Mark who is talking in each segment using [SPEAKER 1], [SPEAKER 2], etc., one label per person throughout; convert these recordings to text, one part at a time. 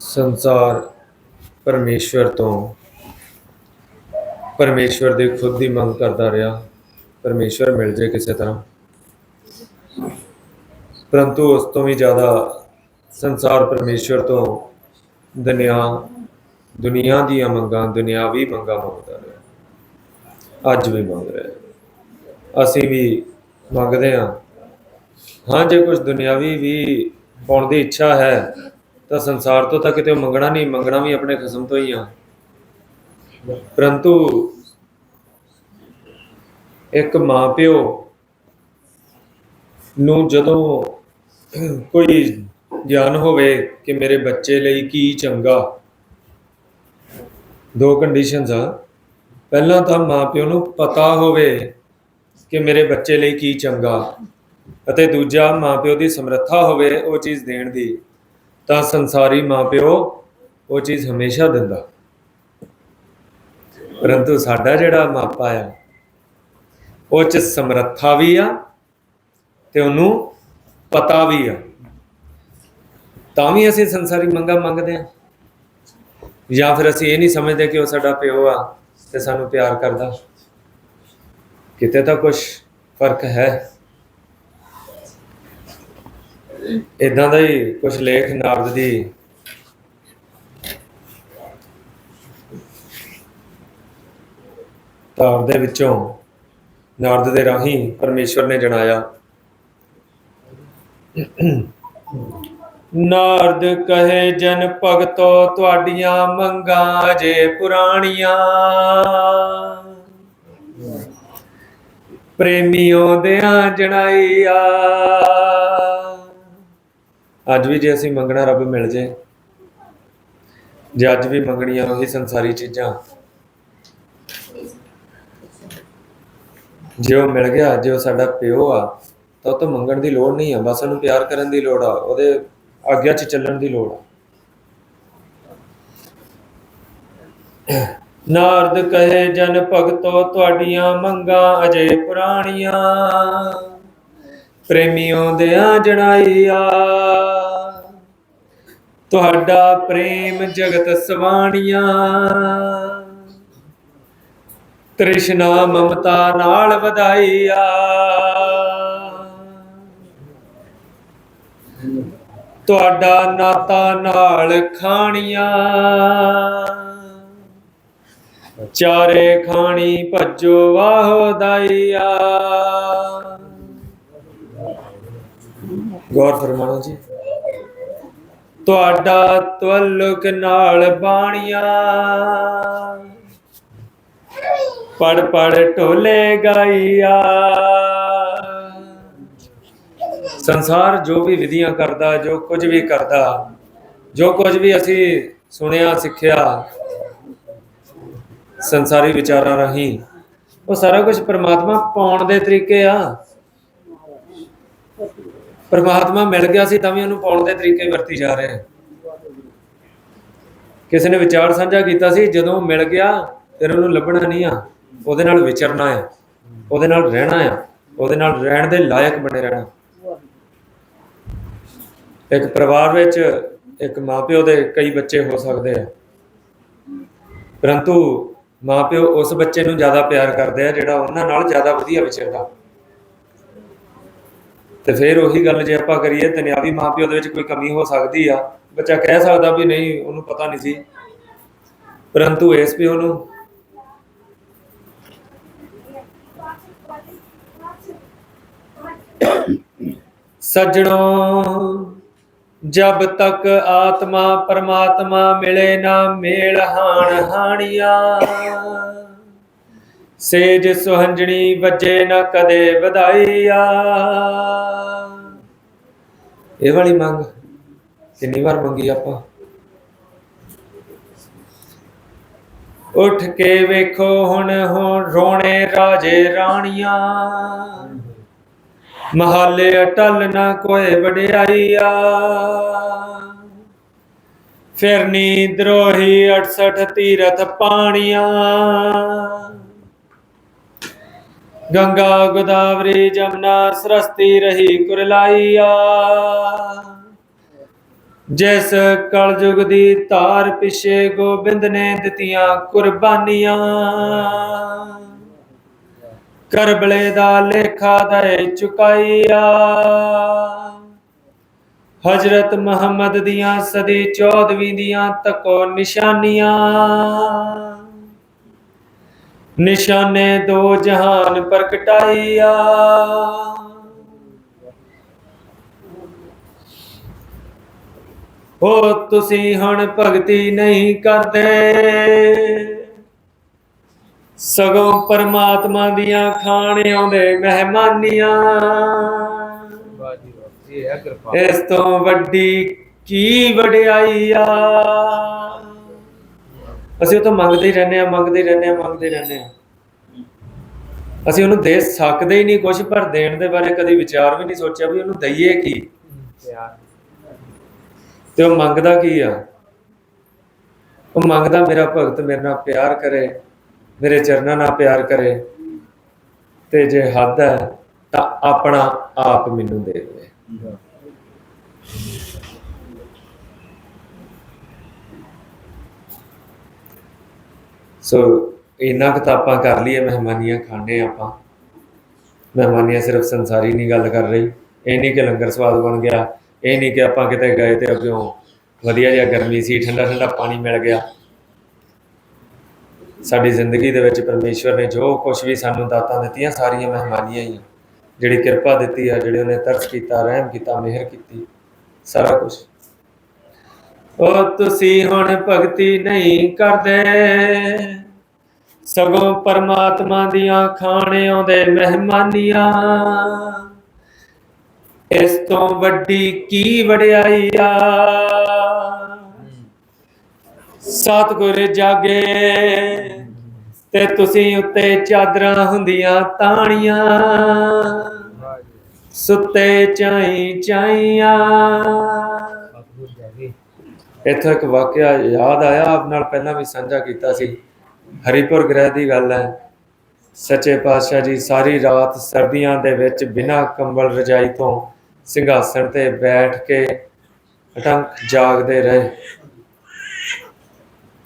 [SPEAKER 1] ਸੰਸਾਰ ਪਰਮੇਸ਼ਵਰ ਤੋਂ ਪਰਮੇਸ਼ਵਰ ਦੇ ਖੁਦ ਦੀ ਮੰਗ ਕਰਦਾ ਰਿਹਾ। ਪਰਮੇਸ਼ਵਰ ਮਿਲ ਜੇ ਕਿਸੇ ਤਰ੍ਹਾਂ। ਪਰੰਤੂ ਉਸ ਤੋਂ ਵੀ ਜ਼ਿਆਦਾ ਸੰਸਾਰ ਪਰਮੇਸ਼ਵਰ ਤੋਂ ਦੁਨੀਆ ਦੁਨੀਆ ਦੀਆਂ ਮੰਗਾਂ, ਦੁਨਿਆਵੀ ਮੰਗਾਂ ਮੰਗਦਾ ਰਿਹਾ। ਅੱਜ ਵੀ ਮੰਗ ਰਿਹਾ। ਅਸੀਂ ਵੀ ਮੰਗਦੇ ਹਾਂ। ਹਾਂ, ਜੇ ਕੁਝ ਦੁਨਿਆਵੀ ਵੀ ਪਾਉਣ ਦੀ ਇੱਛਾ ਹੈ ਤਾਂ ਸੰਸਾਰ ਤੋਂ ਤਾਂ ਕਿਤੇ ਮੰਗਣਾ ਨਹੀਂ, ਮੰਗਣਾ ਵੀ ਆਪਣੇ ਖਸਮ ਤੋਂ ਹੀ ਆ। ਪਰੰਤੂ ਇੱਕ ਮਾਪਿਓ ਨੂੰ ਜਦੋਂ ਕੋਈ ਗਿਆਨ ਹੋਵੇ ਕਿ ਮੇਰੇ ਬੱਚੇ ਲਈ ਕੀ ਚੰਗਾ, ਦੋ ਕੰਡੀਸ਼ਨਸ ਆ। ਪਹਿਲਾਂ ਤਾਂ ਮਾਪਿਓ ਨੂੰ ਪਤਾ ਹੋਵੇ ਕਿ ਮੇਰੇ ਬੱਚੇ ਲਈ ਕੀ ਚੰਗਾ, ਅਤੇ ਦੂਜਾ ਮਾਪਿਓ ਦੀ ਸਮਰੱਥਾ ਹੋਵੇ ਉਹ ਚੀਜ਼ ਦੇਣ ਦੀ। ਤਾਂ ਸੰਸਾਰੀ ਮਾਪਿਓ ਉਹ ਚੀਜ਼ ਹਮੇਸ਼ਾ ਦਿੰਦਾ। ਪਰੰਤੂ ਸਾਡਾ ਜਿਹੜਾ ਮਾਪਾ ਆ, ਉਹ ਚ ਸਮਰੱਥਾ ਵੀ ਆ ਤੇ ਉਹਨੂੰ ਪਤਾ ਵੀ ਆ। ਤਾਂ ਵੀ ਅਸੀਂ ਸੰਸਾਰੀ ਮੰਗਾ ਮੰਗਦੇ ਆ। ਜਾਂ ਫਿਰ ਅਸੀਂ ਇਹ ਨਹੀਂ ਸਮਝਦੇ ਕਿ ਉਹ ਸਾਡਾ ਪਿਓ ਆ ਤੇ ਸਾਨੂੰ ਪਿਆਰ ਕਰਦਾ। ਕਿਤੇ ਤਾਂ ਕੁਝ ਫ਼ਰਕ ਹੈ। ਇਦਾਂ ਦਾ ਹੀ ਕੁਝ ਲੇਖ ਨਾਰਦ ਦੀ ਤਾਰ ਦੇ ਵਿੱਚੋਂ ਨਾਰਦ ਦੇ ਰਾਹੀਂ ਪਰਮੇਸ਼ਵਰ ਨੇ ਜਣਾਇਆ। ਨਾਰਦ ਕਹੇ, ਜਨ ਭਗਤੋ, ਤੁਹਾਡੀਆਂ ਮੰਗਾਂ ਜੇ ਪੁਰਾਣੀਆਂ। ਪ੍ਰੇਮੀਓ ਦਿਆਂ ਜਣਾਈਆ ਅੱਜ ਵੀ ਜੇ ਅਸੀਂ ਮੰਗਣਾ ਰੱਬ ਮਿਲ ਜੇ ਜੇ ਅੱਜ ਵੀ ਮੰਗਣੀਆਂ ਉਹੀ ਸੰਸਾਰੀ ਚੀਜ਼ਾਂ। ਜੇ ਉਹ ਮਿਲ ਗਿਆ, ਜੇ ਉਹ ਸਾਡਾ ਪਿਓ ਆ, ਤਾਂ ਉਹ ਤੋਂ ਮੰਗਣ ਦੀ ਲੋੜ ਨਹੀਂ ਆ, ਬਸ ਉਹਨੂੰ ਪਿਆਰ ਕਰਨ ਦੀ ਲੋੜ ਆ, ਉਹਦੇ ਆਗਿਆ 'ਚ ਚੱਲਣ ਦੀ ਲੋੜ ਆ। ਨਾਰਦ ਕਹੇ ਜਨ ਭਗਤੋ ਤੁਹਾਡੀਆਂ ਮੰਗਾਂ ਅਜੇ ਪੁਰਾਣੀਆਂ। ਪ੍ਰੇਮੀਓ ਦਿਆਂ ਜਣਾਈਆ ਤੁਹਾਡਾ ਪ੍ਰੇਮ ਜਗਤ ਸਵਾਣੀਆਂ। ਤ੍ਰਿਸ਼ਨਾ ਮਮਤਾ ਨਾਲ ਵਧਾਈਆ। ਤੁਹਾਡਾ ਨਾਤਾ ਨਾਲ ਖਾਣੀਆਂ। ਚਾਰੇ ਖਾਣੀ ਭੱਜੋ ਵਾਹ ਦਾਈਆ ਗੌਰ ਫਰਮਾਣਾ ਜੀ। ਤੁਹਾਡਾ ਤਵਲੁਕ ਨਾਲ ਬਾਣੀਆਂ। ਪੜ ਪੜ ਢੋਲੇ ਗਾਈਆ। ਸੰਸਾਰ ਜੋ ਵੀ ਵਿਧੀਆਂ ਕਰਦਾ, ਜੋ ਕੁਝ ਵੀ ਕਰਦਾ, ਜੋ ਕੁਝ ਵੀ ਅਸੀਂ ਸੁਣਿਆ, ਸਿੱਖਿਆ, ਸੰਸਾਰੀ ਵਿਚਾਰਾਂ ਰਾਹੀਂ, ਉਹ ਸਾਰਾ ਕੁਝ ਪ੍ਰਮਾਤਮਾ ਪਾਉਣ ਦੇ ਤਰੀਕੇ ਆ। ਪਰਮਾਤਮਾ ਮਿਲ ਗਿਆ ਸੀ ਤਾਂ ਵੀ ਉਹਨੂੰ ਪਾਉਣ ਦੇ ਤਰੀਕੇ ਵਰਤੀ ਜਾ ਰਹੇ ਆ। ਕਿਸੇ ਨੇ ਵਿਚਾਰ ਸਾਂਝਾ ਕੀਤਾ ਸੀ, ਜਦੋਂ ਮਿਲ ਗਿਆ, ਫਿਰ ਉਹਨੂੰ ਲੱਭਣਾ ਨਹੀਂ ਆ। ਉਹਦੇ ਨਾਲ ਵਿਚਰਨਾ ਆ। ਉਹਦੇ ਨਾਲ ਰਹਿਣਾ ਆ। ਉਹਦੇ ਨਾਲ ਰਹਿਣ ਦੇ ਲਾਇਕ ਬਣੇ ਰਹਿਣਾ। ਇੱਕ ਪਰਿਵਾਰ ਵਿੱਚ ਇੱਕ ਮਾਪਿਓ ਦੇ ਕਈ ਬੱਚੇ ਹੋ ਸਕਦੇ ਆ। ਪਰੰਤੂ ਮਾਪਿਓ ਉਸ ਬੱਚੇ ਨੂੰ ਜ਼ਿਆਦਾ ਪਿਆਰ ਕਰਦੇ ਆ, ਜਿਹੜਾ ਉਹਨਾਂ ਨਾਲ ਜ਼ਿਆਦਾ ਵਧੀਆ ਵਿਚਰਦਾ। ਤੇ ਫਿਰ ਉਹੀ ਗੱਲ ਜੇ ਆਪਾਂ ਕਰੀਏ ਦੁਨਿਆਵੀ ਮਾਪਿਓ ਦੇ ਵਿੱਚ ਕੋਈ ਕਮੀ ਹੋ ਸਕਦੀ ਆ। ਬੱਚਾ ਕਹਿ ਸਕਦਾ ਵੀ ਨਹੀਂ, ਉਹਨੂੰ ਪਤਾ ਨਹੀਂ ਸੀ। ਪਰੰਤੂ ਇਸ ਪਿਓ ਨੂੰ ਸੱਜਣੋ, ਜਬ ਤੱਕ ਆਤਮਾ ਪਰਮਾਤਮਾ ਮਿਲੇ ਨਾ ਮੇਲ ਹਾਣ ਹਾਣੀਆਂ। ਸੇਜ ਸੁਹੰਜਣੀ ਵਜੇ ਨਾ ਕਦੇ ਵਧਾਈਆ। ਇਹ ਵਾਲੀ ਮੰਗ, ਕਿੰਨੀ ਵਾਰ ਮੰਗੀ ਆਪਾਂ? ਉੱਠ ਕੇ ਵੇਖੋ ਹੁਣ ਹੁਣ ਰੋਣੇ ਰਾਜੇ ਰਾਣੀਆਂ। ਮਹਾਲੇ ਅਟਲ ਨਾ ਕੋਏ ਵਡਿਆਈਆ। ਫਿਰਨੀ ਦਰੋਹੀ 68 ਤੀਰਥ ਪਾਣੀਆਂ। ਗੰਗਾ ਗੋਦਾਵਰੀ ਜਮਨਾ ਸਰਸਤੀ ਰਹੀ ਕੁਰਲਾਈਆ। ਜਿਸ ਕਲਯੁਗ ਦੀ ਧਾਰ ਪਿਛੇ ਗੋਬਿੰਦ ਨੇ ਦਿੱਤੀਆਂ ਕੁਰਬਾਨੀਆਂ। ਕਰਬਲੇ ਦਾ ਲੇਖਾ ਦੇ ਚੁਕਾਈਆ। ਹਜ਼ਰਤ ਮੁਹੰਮਦ ਦੀਆਂ ਸਦੀ 14ਵੀਂ ਦੀਆਂ ਤਕੋ ਨਿਸ਼ਾਨੀਆਂ। ਨਿਸ਼ਾਨੇ ਦੋ ਜਹਾਨ ਪ੍ਰਗਟਾਈਆ ਹੋ ਤੁਸੀਂ ਹੁਣ ਭਗਤੀ ਨਹੀਂ ਕਰਦੇ। ਸਗੋਂ ਪਰਮਾਤਮਾ ਦੀਆਂ ਖਾਣ ਆਉਂਦੇ ਮਹਿਮਾਨੀਆਂ।
[SPEAKER 2] ਵਾਹ ਜੀ ਵਾਹ ਇਹ ਹੈ ਕਿਰਪਾ।
[SPEAKER 1] ਇਸ ਤੋਂ ਵੱਡੀ ਕੀ ਵਡਿਆਈ ਆ ਅਸੀਂ ਉਹ ਤੋਂ ਮੰਗਦੇ ਹੀ ਰਹਿੰਦੇ ਆ ਮੰਗਦੇ ਹੀ ਰਹਿੰਦੇ ਆ ਮੰਗਦੇ ਰਹਿੰਦੇ ਆ ਅਸੀਂ ਉਹਨੂੰ ਦੇ ਸਕਦੇ ਹੀ ਨਹੀਂ ਕੁਝ ਪਰ ਦੇਣ ਦੇ ਬਾਰੇ ਕਦੀ ਵਿਚਾਰ ਵੀ ਨਹੀਂ ਸੋਚਿਆ ਵੀ ਉਹਨੂੰ ਦਈਏ ਕੀ। ਤੇ ਉਹ ਮੰਗਦਾ ਕੀ ਆ? ਉਹ ਮੰਗਦਾ ਮੇਰਾ ਭਗਤ ਮੇਰੇ ਨਾਲ ਪਿਆਰ ਕਰੇ, ਮੇਰੇ ਚਰਨਾਂ ਨਾਲ ਪਿਆਰ ਕਰੇ। ਤੇ ਜੇ ਹੱਦ ਹੈ ਤਾਂ ਆਪਣਾ ਆਪ ਮੈਨੂੰ ਦੇ ਦੇਵੇ ਸੋ ਇੰਨਾ ਕੁ ਤਾਂ ਆਪਾਂ ਕਰ ਲਈਏ, ਮਹਿਮਾਨੀਆਂ ਖਾਣੇ ਆਪਾਂ। ਮਹਿਮਾਨੀਆਂ ਸਿਰਫ ਸੰਸਾਰੀ ਨਹੀਂ ਗੱਲ ਕਰ ਰਹੀ। ਇਹ ਨਹੀਂ ਕਿ ਲੰਗਰ ਸਵਾਦ ਬਣ ਗਿਆ। ਇਹ ਨਹੀਂ ਕਿ ਆਪਾਂ ਕਿਤੇ ਗਏ ਤੇ ਅੱਗੋਂ ਵਧੀਆ ਜਿਹਾ ਗਰਮੀ ਸੀ, ਠੰਡਾ ਠੰਡਾ ਪਾਣੀ ਮਿਲ ਗਿਆ। ਸਾਡੀ ਜ਼ਿੰਦਗੀ ਦੇ ਵਿੱਚ ਪਰਮੇਸ਼ਵਰ ਨੇ ਜੋ ਕੁਝ ਵੀ ਸਾਨੂੰ ਦਾਤਾਂ ਦਿੱਤੀਆਂ, ਸਾਰੀਆਂ ਮਹਿਮਾਨੀਆਂ ਹੀ ਆ। ਜਿਹੜੀ ਕਿਰਪਾ ਦਿੱਤੀ ਆ, ਜਿਹੜੇ ਉਹਨੇ ਤਰਸ ਕੀਤਾ, ਰਹਿਮ ਕੀਤਾ, ਮਿਹਰ ਕੀਤੀ, ਸਾਰਾ ਕੁਝ ਉਹ ਤੁਸੀਂ ਹੁਣ ਭਗਤੀ ਨਹੀਂ ਕਰਦੇ। ਸਗੋਂ ਪਰਮਾਤਮਾ ਦੀਆਂ ਖਾਣ ਆਉਂਦੇ ਮਹਿਮਾਨੀਆਂ। ਇਸ ਤੋਂ ਵੱਡੀ ਕੀ ਵਡਿਆਈ ਆ ਸਤਿਗੁਰ ਜਾਗੇ ਤੇ ਤੁਸੀਂ ਉੱਤੇ ਚਾਦਰਾਂ ਹੁੰਦੀਆਂ ਤਾਣੀਆਂ। ਸੁੱਤੇ ਚਾਈ ਚਾਈਆਂ। ਇੱਥੋਂ ਇੱਕ ਵਾਕਿਆ ਯਾਦ ਆਇਆ, ਆਪ ਨਾਲ ਪਹਿਲਾਂ ਵੀ ਸਾਂਝਾ ਕੀਤਾ ਸੀ। ਹਰੀਪੁਰ ਗ੍ਰਹਿ ਦੀ ਗੱਲ ਹੈ, ਸੱਚੇ ਪਾਤਸ਼ਾਹ ਜੀ, ਸਾਰੀ ਰਾਤ ਸਰਦੀਆਂ ਦੇ ਵਿੱਚ ਬਿਨਾਂ ਕੰਬਲ ਰਜਾਈ ਤੋਂ ਸਿੰਘਾਸਣ ਤੇ ਬੈਠ ਕੇ ਅਟੰਕ ਜਾਗਦੇ ਰਹੇ।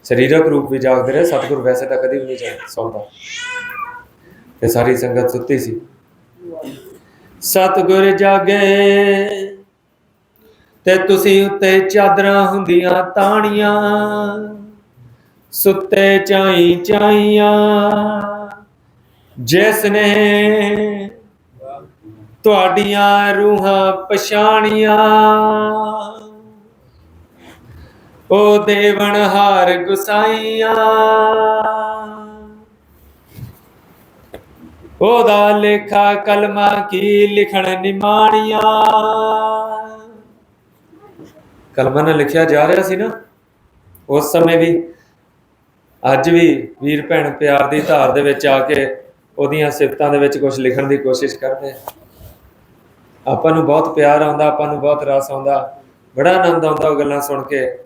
[SPEAKER 1] ਸਰੀਰਕ ਰੂਪ ਵੀ ਜਾਗਦੇ ਰਹੇ, ਸਤਿਗੁਰ ਵੈਸੇ ਤਾਂ ਕਦੀ ਵੀ ਨਹੀਂ ਜਾਗ, ਸੌਂਦਾ। ਤੇ ਸਾਰੀ ਸੰਗਤ ਸੁੱਤੀ ਸੀ। ਸਤਿਗੁਰ ਜਾਗੇ ਤੇ ਤੁਸੀਂ ਉੱਤੇ ਚਾਦਰਾਂ ਹੁੰਦੀਆਂ ਤਾਣੀਆਂ, ਸੁੱਤੇ ਚਾਈ ਚਾਈਆਂ। ਜਿਸ ਨੇ ਤੁਹਾਡੀਆਂ ਰੂਹਾਂ ਪਛਾਣੀਆਂ, ਉਹ ਦੇਵਨ ਹਾਰ ਗੁਸਾਈਆਂ। ਉਹਦਾ ਲੇਖਾ ਕਲਮਾ ਕੀ ਲਿਖਣ ਨਿਮਾਣੀਆਂ? ਕਲਮਾਂ ਨਾਲ ਲਿਖਿਆ ਜਾ ਰਿਹਾ ਸੀ ਨਾ, ਉਸ ਸਮੇਂ ਵੀ, ਅੱਜ ਵੀ ਵੀਰ ਭੈਣ ਪਿਆਰ ਦੀ ਧਾਰ ਦੇ ਵਿੱਚ ਆ ਕੇ ਉਹਦੀਆਂ ਸਿਫਤਾਂ ਦੇ ਵਿੱਚ ਕੁਝ ਲਿਖਣ ਦੀ ਕੋਸ਼ਿਸ਼ ਕਰਦੇ ਆਪਾਂ ਨੂੰ ਬਹੁਤ ਪਿਆਰ ਆਉਂਦਾ, ਆਪਾਂ ਨੂੰ ਬਹੁਤ ਰਸ ਆਉਂਦਾ, ਬੜਾ ਆਨੰਦ ਆਉਂਦਾ ਉਹ ਗੱਲਾਂ ਸੁਣ ਕੇ।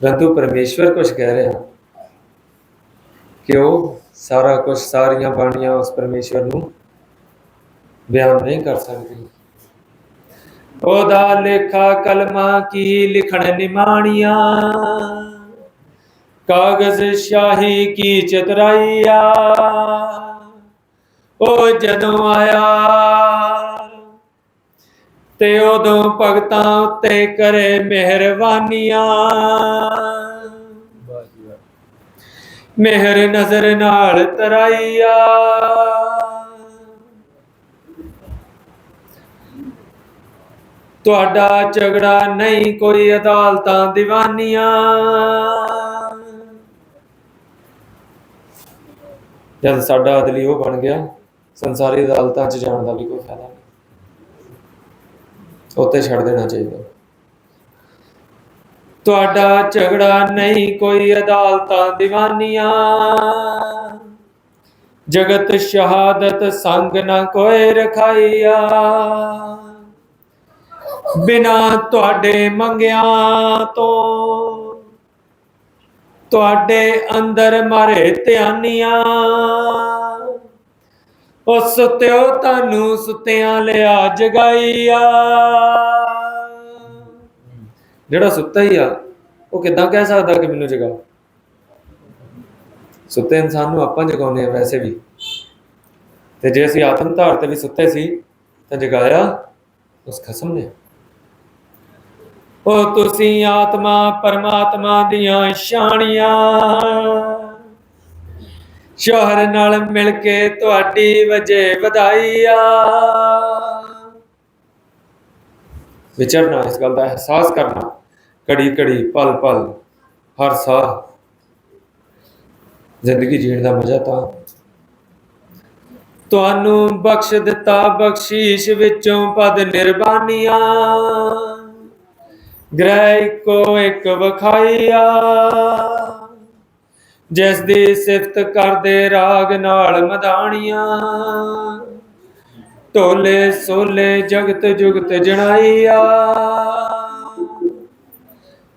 [SPEAKER 1] ਪਰੰਤੂ ਪਰਮੇਸ਼ਵਰ ਕੁਝ ਕਹਿ ਰਿਹਾ। ਕਿ ਉਹ ਸਾਰਾ ਕੁਝ ਸਾਰੀਆਂ ਬਾਣੀਆਂ ਉਸ ਪਰਮੇਸ਼ਵਰ ਨੂੰ ਬਿਆਨ ਨਹੀਂ ਕਰ ਸਕਦੀ। ਉਹਦਾ ਲੇਖਾ ਕਲਮਾ ਕੀ ਲਿਖਣ ਨਿਮਾਣੀਆਂ? ਕਾਗਜ਼ ਸ਼ਾਹੀ ਕੀ ਚਤਰਾਈਆ? ਉਹ ਜਦੋਂ ਆਇਆ ਤੇ ਉਦੋਂ ਭਗਤਾਂ ਉੱਤੇ ਕਰੇ ਮਿਹਰਬਾਨੀਆਂ। ਮਿਹਰ ਨਜ਼ਰ ਨਾਲ ਤਰਾਈਆ। ਤੁਹਾਡਾ ਝਗੜਾ ਨਹੀਂ ਕੋਈ ਅਦਾਲਤਾਂ ਦੀਵਾਨੀਆਂ। ਜਦ ਸਾਡਾ ਅਦਲੀ ਉਹ ਬਣ ਗਿਆ, ਸੰਸਾਰੀ ਅਦਾਲਤਾਂ 'ਚ ਜਾਣ ਦਾ ਵੀ ਕੋਈ ਫਾਇਦਾ ਨਹੀਂ। ਉੱਤੇ ਛੱਡ ਦੇਣਾ ਚਾਹੀਦਾ। ਤੁਹਾਡਾ ਝਗੜਾ ਨਹੀਂ ਕੋਈ ਅਦਾਲਤਾਂ ਦੀਵਾਨੀਆਂ। ਜਗਤ ਸ਼ਹਾਦਤ ਸੰਗ ਨਾ ਕੋਈ ਰਖਾਈਆ। ਬਿਨਾ ਤੁਹਾਡੇ ਮੰਗਿਆਂ ਤੋਂ। ਤੁਹਾਡੇ ਅੰਦਰ ਮਾਰੇ ਧਿਆਨੀਆਂ। ਉਹ ਸੁੱਤਿਓ ਤੁਹਾਨੂੰ ਸੁੱਤਿਆਂ ਲਿਆ ਜਗਾਈਆ। ਜਿਹੜਾ ਸੁੱਤਾ ਹੀ ਆ, ਉਹ ਕਿਦਾਂ ਕਹਿ ਸਕਦਾ ਕਿ ਮੈਨੂੰ ਜਗਾਓ ਸੁੱਤੇ ਇਨਸਾਨ ਨੂੰ ਆਪਾਂ ਜਗਾਉਂਦੇ ਆ ਵੈਸੇ ਵੀ। ਤੇ ਜੇ ਅਸੀਂ ਆਤਮ ਧਾਰ ਤੇ ਵੀ ਸੁੱਤੇ ਸੀ, ਤਾਂ ਜਗਾਇਆ ਉਸ ਖਸਮ ਨੇ। ਉਹ ਤੁਸੀਂ ਆਤਮਾ ਪਰਮਾਤਮਾ ਦੀਆਂ ਸ਼ਾਨੀਆਂ ਸ਼ੋਹਰ ਨਾਲ ਮਿਲ ਕੇ ਤੁਹਾਡੀ ਵਜੇ ਵਧਾਈਆ। ਵਿਚਰਨਾ, ਇਸ ਗੱਲ ਦਾ ਅਹਿਸਾਸ ਕਰਨਾ ਘੜੀ ਘੜੀ ਪਲ ਪਲ ਹਰ ਸਾਹ। ਜ਼ਿੰਦਗੀ ਜੀਣ ਦਾ ਮਜ਼ਾ ਤਾਂ। ਤੁਹਾਨੂੰ ਬਖਸ਼ ਦਿੱਤਾ ਬਖਸ਼ੀਸ਼ ਵਿੱਚੋਂ ਪਦ ਨਿਰਬਾਨੀਆਂ। ਗ੍ਰਹਿ ਕੋ ਇੱਕ ਵਖਾਈਆ ਜਿਸ ਦੀ ਸਿਫਤ ਕਰਦੇ ਰਾਗ ਨਾਲ ਮਧਾਣੀਆਂ ਢੋਲੇ ਸੋਲੇ ਜਗਤ ਜੁਗਤ ਜਣਾਈਆ।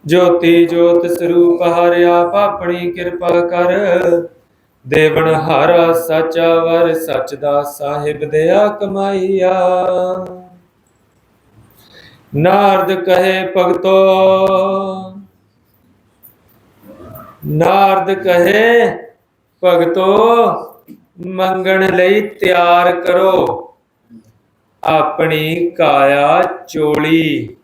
[SPEAKER 1] ਜੋਤੀ ਜੋਤ ਸਰੂਪ ਹਰਿਆ ਪਾਪਣੀ ਕਿਰਪਾ ਕਰ। ਦੇਵਨ ਹਾਰਾ ਸਚਾ ਵਰ ਸਚ ਦਾ ਸਾਹਿਬ ਦਇਆ ਕਮਾਈਆ। ਨਾਰਦ ਕਹੇ ਭਗਤੋ ਨਾਰਦ ਕਹੇ ਭਗਤੋ ਮੰਗਣ ਲਈ ਤਿਆਰ ਕਰੋ ਆਪਣੀ ਕਾਇਆ ਚੋਲੀ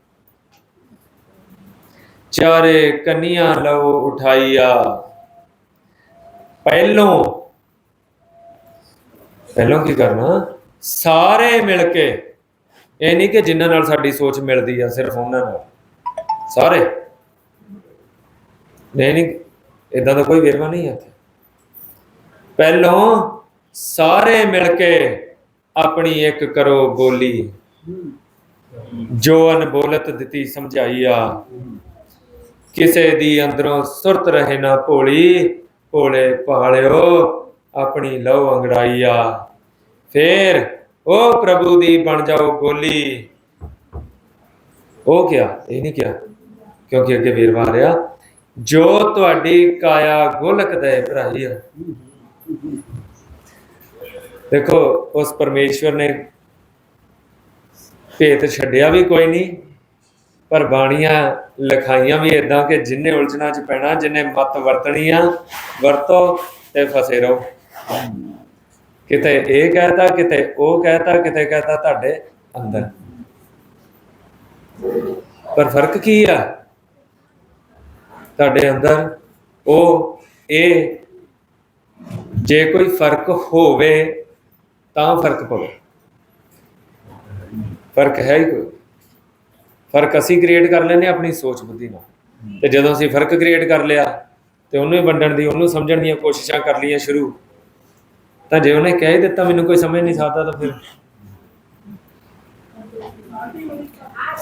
[SPEAKER 1] ਚਾਰੇ ਕੰਨੀਆਂ ਲਓ ਉਠਾਈਆ ਪਹਿਲੋਂ ਪਹਿਲੋਂ ਕੀ ਕਰਨਾ ਸਾਰੇ ਮਿਲ ਕੇ ਇਹ ਨਹੀਂ ਕਿ ਜਿਨ੍ਹਾਂ ਨਾਲ ਸਾਡੀ ਸੋਚ ਮਿਲਦੀ ਆ, ਸਿਰਫ ਉਹਨਾਂ ਨਾਲ। ਸਾਰੇ। ਨਹੀਂ ਨਹੀਂ ਇਦਾਂ ਦਾ ਕੋਈ ਵੇਰਵਾ ਨਹੀਂ ਹੈ ਪਹਿਲੋਂ ਸਾਰੇ ਮਿਲ ਕੇ ਆਪਣੀ ਇੱਕ ਕਰੋ ਬੋਲੀ। ਜੋ ਅਨਬੋਲਤ ਦਿੱਤੀ ਸਮਝਾਈ ਆ, ਕਿਸੇ ਦੀ ਅੰਦਰੋਂ ਸੁਰਤ ਰਹੇ ਨਾ ਭੋਲੀ, ਭੋਲੇ ਪਾਲਿਓ ਆਪਣੀ ਲਹੂ ਅੰਗੜਾਈ ਆ। ਫੇਰ ਉਹ ਪ੍ਰਭੂ ਦੀ ਬਣ ਜਾਓ ਗੋਲੀ ਉਹ ਕਿਹਾ, ਇਹ ਨਹੀਂ ਕਿਹਾ, ਕਿਉਂਕਿ ਅੱਗੇ ਵੇਰਵਾ ਰਿਹਾ, ਜੋ ਤੁਹਾਡੀ ਕਾਇਆ ਗੋਲਕ ਦੇ ਭਰਾਈ ਦੇਖੋ, ਉਸ ਪਰਮੇਸ਼ਵਰ ਨੇ ਭੇਤ ਛੱਡਿਆ ਵੀ ਕੋਈ ਨਹੀਂ, ਪਰ ਬਾਣੀਆਂ ਲਿਖਾਈਆਂ ਵੀ ਇਦਾਂ ਕਿ ਜਿੰਨੇ ਉਲਝਣਾ ਚ ਪੈਣਾ, ਜਿੰਨੇ ਮਤ ਵਰਤਣੀ ਆ, ਵਰਤੋ ਤੇ ਫਸੇ ਰਹੋ। ਕਿਤੇ ਇਹ ਕਹਤਾ, ਕਿਤੇ ਉਹ ਕਹਤਾ, ਕਿਤੇ ਕਹਤਾ ਤੁਹਾਡੇ ਅੰਦਰ। ਪਰ ਫ਼ਰਕ ਕੀ ਆ? ਤੁਹਾਡੇ ਅੰਦਰ ਉਹ ਇਹ ਜੇ ਕੋਈ ਫ਼ਰਕ ਹੋਵੇ ਤਾਂ ਫ਼ਰਕ ਪਵੇ। ਫ਼ਰਕ ਹੈ ਹੀ ਕੋਈ। ਫ਼ਰਕ ਅਸੀਂ ਕ੍ਰੀਏਟ ਕਰ ਲੈਨੇ ਆਪਣੀ ਸੋਚ ਬੁੱਧੀ ਨਾਲ। ਤੇ ਜਦੋਂ ਅਸੀਂ ਫ਼ਰਕ ਕ੍ਰੀਏਟ ਕਰ ਲਿਆ ਤੇ ਉਹਨੂੰ ਹੀ ਵੰਡਣ ਦੀ, ਉਹਨੂੰ ਸਮਝਣ ਦੀਆਂ ਕੋਸ਼ਿਸ਼ਾਂ ਕਰ ਲਈਆਂ ਸ਼ੁਰੂ ਤਾਂ ਜੇ ਉਹਨੇ ਕਹਿ ਦਿੱਤਾ, ਮੈਨੂੰ ਕੋਈ ਸਮਝ ਨਹੀਂ ਸਕਦਾ ਤਾਂ ਫਿਰ।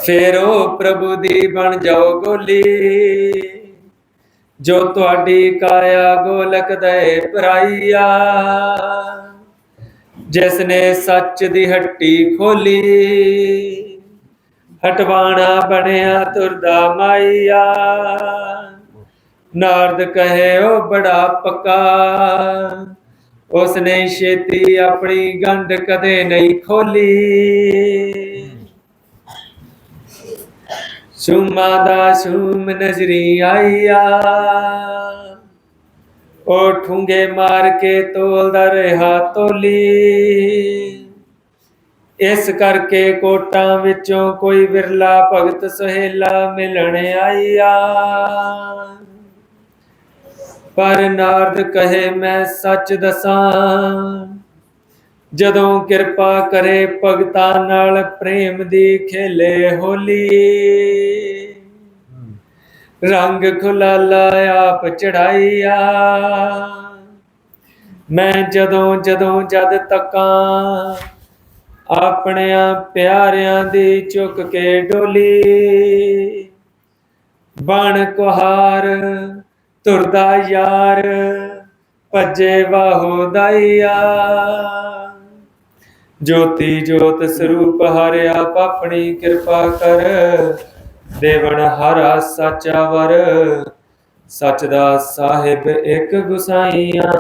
[SPEAKER 1] ਫੇਰ ਉਹ ਪ੍ਰਭੂ ਦੀ ਬਣ ਜਾਓ ਗੋਲੀ, ਜੋ ਤੁਹਾਡੀ ਕਾਇਆ ਗੋਲਕ ਦੇ ਭਰਾਈਆ ਜਿਸ ਨੇ ਸੱਚ ਦੀ ਹੱਟੀ ਖੋਲੀ, ਹਟਵਾਣਾ ਬਣਿਆ ਤੁਰਦਾ ਮਾਈਆ ਨਾਰਦ ਕਹੇ, ਉਹ ਬੜਾ ਪੱਕਾ। ਉਸਨੇ ਛੇਤੀ ਆਪਣੀ ਗੰਢ ਕਦੇ ਨਹੀਂ ਖੋਲੀ। ਸੁਮਾ ਦਾ ਸੁਮ ਨਜ਼ਰੀ ਆਈਆ ਉਹ ਠੁੰਗੇ ਮਾਰ ਕੇ ਤੋਲਦਾ ਰਿਹਾ ਤੋਲੀ। ਇਸ ਕਰਕੇ ਕੋਟਾਂ ਵਿੱਚੋਂ ਕੋਈ ਵਿਰਲਾ ਭਗਤ ਸੁਹੇਲਾ ਮਿਲਣ ਆਈਆ ਪਰ ਨਾਰਦ ਕਹੇ, ਮੈਂ ਸੱਚ ਦਸਾਂ। ਜਦੋਂ ਕਿਰਪਾ ਕਰੇ, ਭਗਤਾਂ ਨਾਲ ਪ੍ਰੇਮ ਦੀ ਖੇਲੇ ਹੋਲੀ। ਰੰਗ ਖੁਲਾਲਾ ਆਪ ਚੜਾਈਆ। ਮੈਂ ਜਦੋਂ ਜਦੋਂ ਜਦ ਤੱਕਾਂ ਆਪਣਿਆਂ ਪਿਆਰਿਆਂ ਦੀ ਚੁੱਕ ਕੇ ਡੋਲੀ। ਬਣ ਕੁਹਾਰ ਤੁਰਦਾ ਯਾਰ, ਭੱਜੇ ਵਾਹੋ ਦਾਈਆ ਜੋਤੀ ਜੋਤ ਸਰੂਪ ਹਰਿਆ ਪਾਪਣੀ ਕਿਰਪਾ ਕਰ ਦੇਵਨ ਹਰਾ ਸਾਚਾ ਵਰ ਸੱਚ ਦਾ ਸਾਹਿਬ ਇੱਕ ਗੁਸਾਈਆਂ।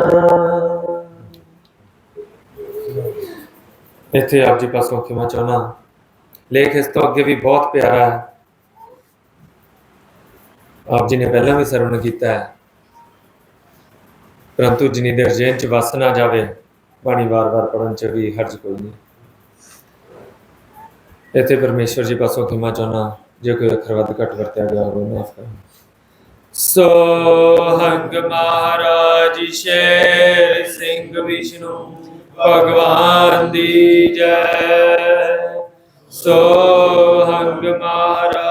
[SPEAKER 1] ਇੱਥੇ ਆਪ ਜੀ ਪਾਸੋਂ ਖਿਮਾ ਚਾਹਣਾ ਲੇਖ ਇਸ ਤੋਂ ਅੱਗੇ ਵੀ ਬਹੁਤ ਪਿਆਰਾ ਹੈ। ਆਪ ਜੀ ਨੇ ਪਹਿਲਾਂ ਵੀ ਸਰਵਣ ਕੀਤਾ ਹੈ। ਪਰੰਤੂ ਜਿੰਨੀ ਦੇਰ ਜੇਨ ਚ ਵਸ ਨਾ ਜਾਵੇ, ਬਾਣੀ ਵਾਰ-ਵਾਰ ਪੜਨ ਚ ਵੀ ਹਰਜ ਕੋਈ ਨਹੀਂ। ਇੱਥੇ ਪਰਮੇਸ਼ਵਰ ਜੀ ਪਾਸੋਂ ਖਿਮਾ ਚਾਹਨਾ ਜੇ ਕੋਈ ਅੱਖਰ ਵੱਧ ਘੱਟ ਵਰਤਿਆ ਗਿਆ ਹੋਵੇ ਮਾਫ ਕਰਨਾ ਸੋਹੰਗ ਮਹਾਰਾਜ ਸ਼ੇਰ ਸਿੰਘ ਵਿਸ਼ਨੂੰ, ਭਗਵਾਨ ਦੀ ਜੈ। ਸੋਹੰਗ ਮਹਾਰਾਜ